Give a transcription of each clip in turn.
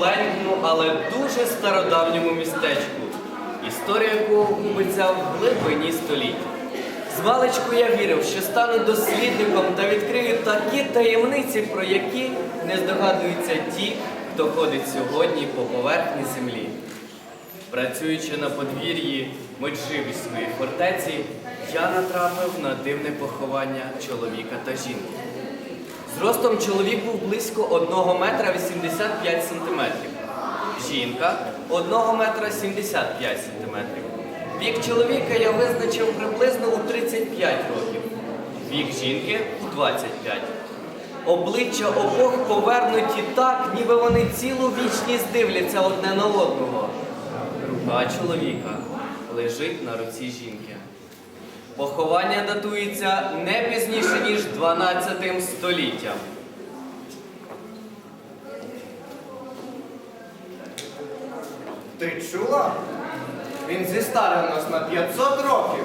маленькому, але дуже стародавньому містечку, історія якого губиться в глибині століть. Звалечку я вірив, що стану дослідником та відкрию такі таємниці, про які не здогадуються ті, хто ходить сьогодні по поверхні землі. Працюючи на подвір'ї Меджибіської фортеці, я натрапив на дивне поховання чоловіка та жінки. Зростом чоловік був близько 1 метра 85 сантиметрів. Жінка 1 метра 75 сантиметрів. Вік чоловіка я визначив приблизно у 35 років. Вік жінки у 25. Обличчя обох повернуті так, ніби вони цілу вічність дивляться одне на одного. Рука чоловіка лежить на руці жінки. Поховання датується не пізніше, ніж 12 століттям. Ти чула? Він зістарив нас на 500 років.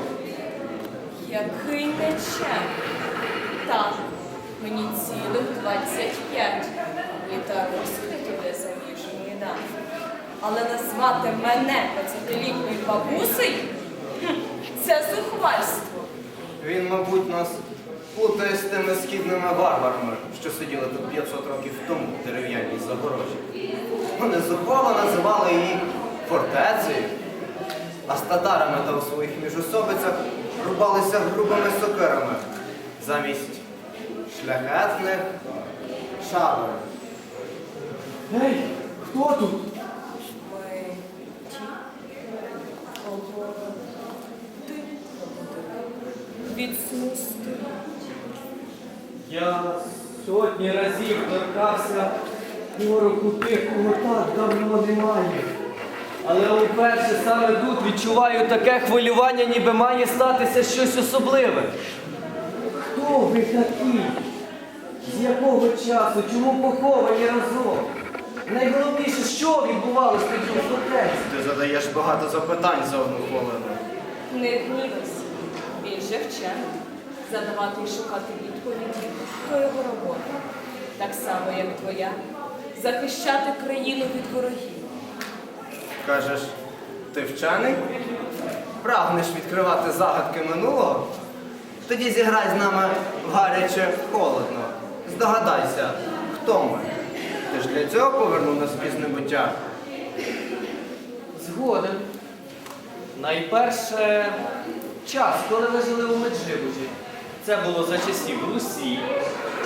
Який нечем. Так, мені цілих 25. І та розкрити заміжньої дам. Але назвати мене 20-літньою бабусею це зухвальство. Він, мабуть, нас плутає з тими східними варварами, що сиділи тут 500 років тому в дерев'яній загорожі. Вони зухвало називали її фортецею, а з татарами та у своїх міжособицях рубалися грубими сокирами замість шляхетних шабель. Ей, хто тут? Ми ті, кого ти від сну стоїть. Я сотні разів торкався пороху тих, кого так давно немає. Але уперше саме тут відчуваю таке хвилювання, ніби має статися щось особливе. Хто ви такі? З якого часу? Чому поховані разом? Найголовніше, що відбувалося тоді у фортеці? Ти задаєш багато запитань за одну хвилину. Не гнівайся. Він же вчений. Задавати і шукати відповіді то його робота. Так само, як твоя. Захищати країну від ворогів. Кажеш, ти вчений? Прагнеш відкривати загадки минулого? Тоді зіграй з нами в гаряче холодно. Здогадайся, хто ми? Ти ж для цього повернув нас пізне буття. Згоден. Найперше час, коли ви жили у Меджибужі. Це було за часів Русі,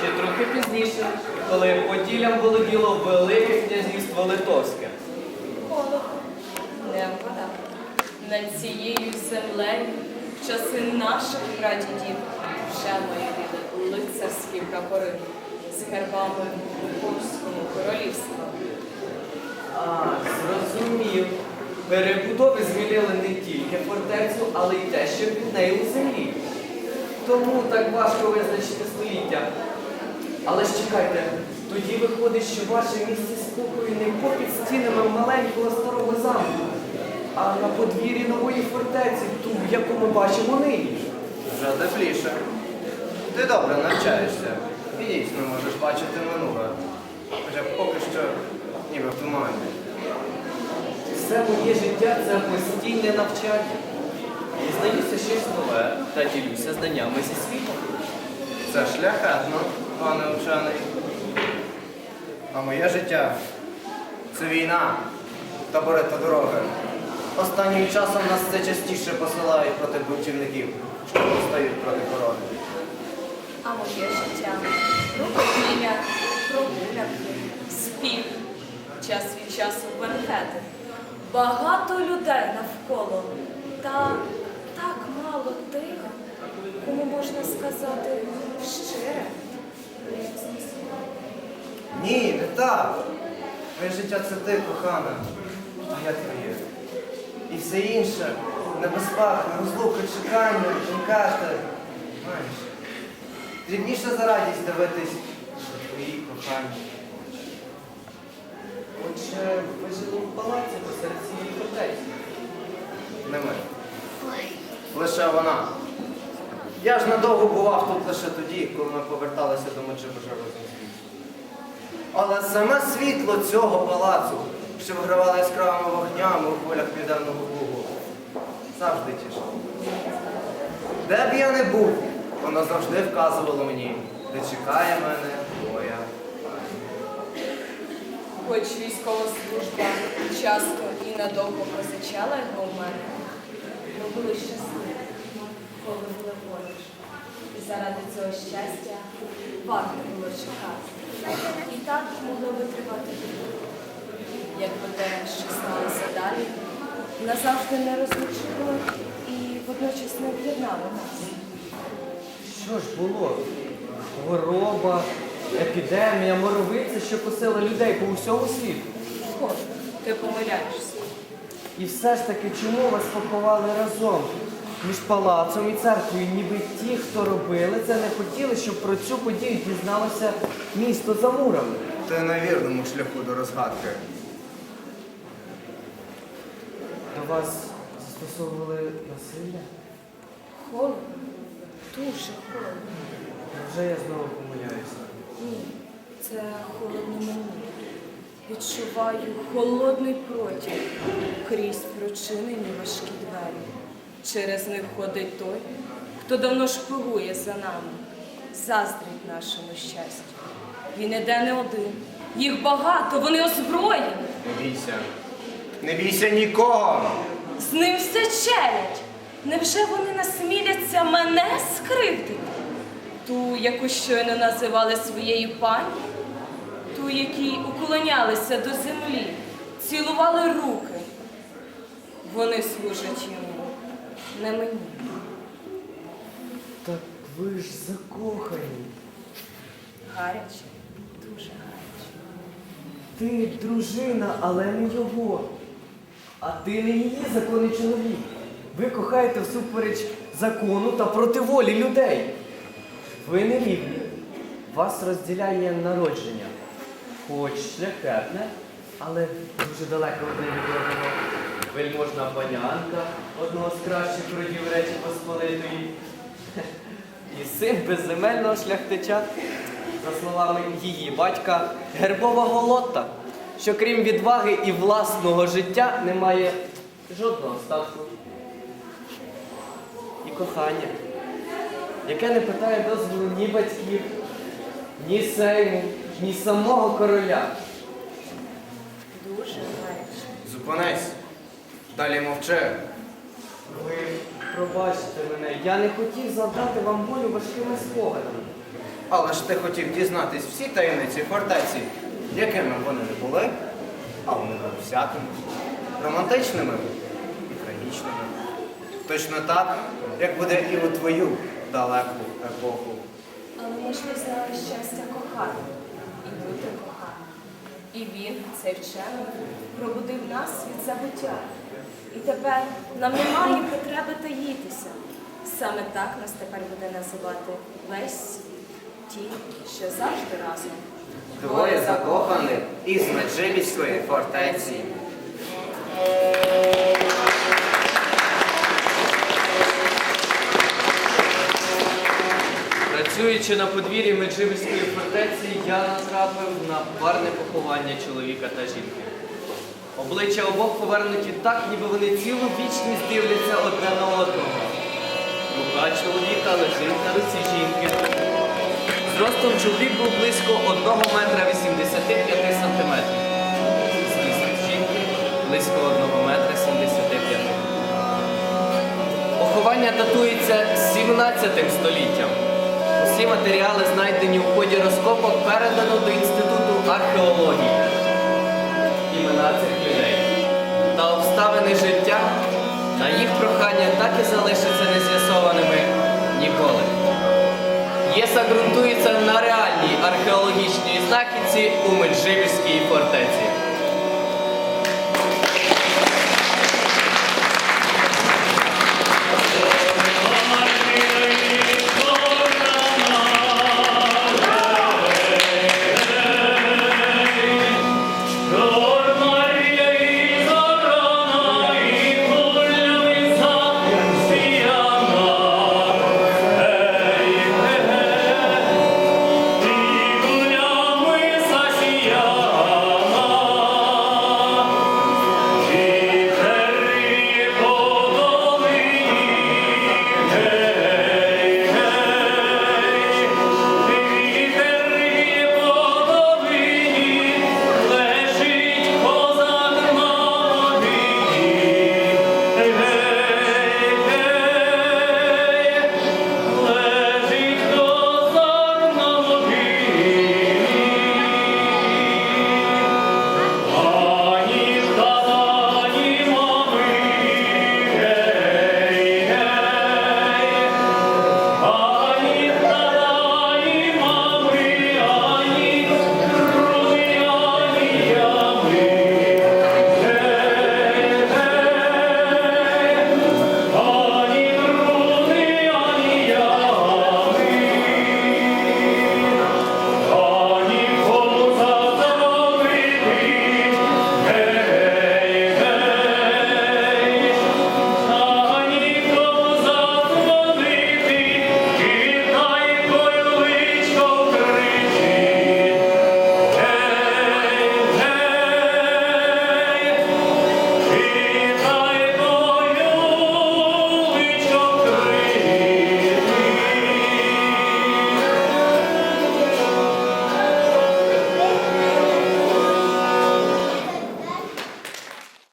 чи трохи пізніше, коли Поділлям володіло Велике князівство Литовське. Не вода. Над цією землею в часи наших прадідів вже майоріли лицарські прапори з гербами польського королівства. А, зрозумів. Перебудови змінили не тільки фортецю, але й те, що під нею у землі. Тому так важко визначити століття. Але ж чекайте, тоді виходить, що ваше місце спокою не попід стінами маленького старого замку, а на подвір'ї нової фортеці, ту, яку ми бачимо нині. Вже тепліше. Ти добре навчаєшся. І дійсно можеш бачити минуле. Хоча поки що ніби в тумані. Все моє життя це постійне навчання. Дізнаюся щось нове та ділюся знаннями зі світом. Це шляхетно, пане вчений. А моє життя це війна, табори та дороги. Останнім часом нас все частіше посилають проти бунтівників, що повстають проти корони. А моє життя рукоділля, прогулянки, спів, час від часу бенкети. Багато людей навколо, та так мало тих, кому сказати щире. Ні, не так. Моє життя це ти, кохана, а я твоє. І все інше небезпека, розлука, чекання, чекати. Знаєш, дрібніше за радість дивитись на твої кохані. Отже, ви жили в палаці посеред цієї фортеці. Не ми. Лише вона. Я ж надовго бував тут лише тоді, коли ми поверталися до з. Але саме світло цього палацу, що вигравало яскравими вогнями у полях південного Бугу, завжди тішило. Де б я не був, воно завжди вказувало мені, де чекає мене моя Хоч військова служба часто і надовго позичала його в мене, ми були щасливі, коли були поруч. І заради цього щастя варто було чекати. І так могло би тривати. Якби те, що сталося далі, назавжди не розлучило і водночас не об'єднало нас. Що ж було? Хвороба, епідемія, моровиця, що косила людей по усьому світу. Шкода, ти помиляєшся. І все ж таки, чому вас поховали разом? Між палацом і церквою, ніби ті, хто робили це, не хотіли, щоб про цю подію дізналося місто за мурами. Ти на вірному шляху до розгадки. До вас застосовували насилля? Холодно, дуже холодно. Невже я знову помиляюся? Ні, це холодно мені. Відчуваю холодний протяг крізь прочинені важкі двері. Через них ходить той, хто давно шпигує за нами, заздрить нашому щастю. Він іде не один. Їх багато, вони озброєні. Не бійся. Не бійся нікого. З ним все челядь. Невже вони насміляться мене скривдити? Ту, яку щойно називали своєю пані, ту, якій уклонялися до землі, цілували руки. Вони служать йому, не мені. Так ви ж закохані. Гаряче, дуже гаряче. Ти дружина, але не його. А ти не її законний чоловік. Ви кохаєте всупереч закону та проти волі людей. Ви не рівні. Вас розділяє народження. Хоч шляхетне, але дуже далеко одне від одного. Вельможна панянка, одного з кращих родів Речі Посполитої. І син безземельного шляхтича, за словами її батька, гербова голота, що крім відваги і власного життя не має жодного статку. І кохання, яке не питає дозволу ні батьків, ні сейму, ні самого короля. Дуже гаряче. Зупинись. Далі мовчи. Ви пробачте мене, я не хотів завдати вам болю важкими спогадами. Але ж ти хотів дізнатись всі таємниці фортеці, якими вони не були, а вони були всякими. Романтичними і трагічними. Точно так, як буде і у твою далеку епоху. Але ми ж не знали щастя кохати і бути коханим. І він, цей вчений, пробудив нас від забуття. І тепер нам немає потреби таїтися. Саме так нас тепер буде називати весь світ. Ті, що завжди разом. Двоє закоханих із Меджибіської фортеці. Працюючи на подвір'ї Меджибірської фортеці, я натрапив на парне поховання чоловіка та жінки. Обличчя обох повернуті так, ніби вони цілу вічність дивляться одне на одного. Рука чоловіка лежить на руці жінки. Зростом чоловік був близько 1 метра 85 сантиметрів. Зріст жінки близько 1 метра 75. Поховання датується 17 століттям. Усі матеріали, знайдені в ході розкопок, передано до Інституту археології. Імена цих людей та обставини життя на їх прохання так і залишаться нез'ясованими ніколи. Єса ґрунтується на реальній археологічній знахідці у Меджибірській фортеці.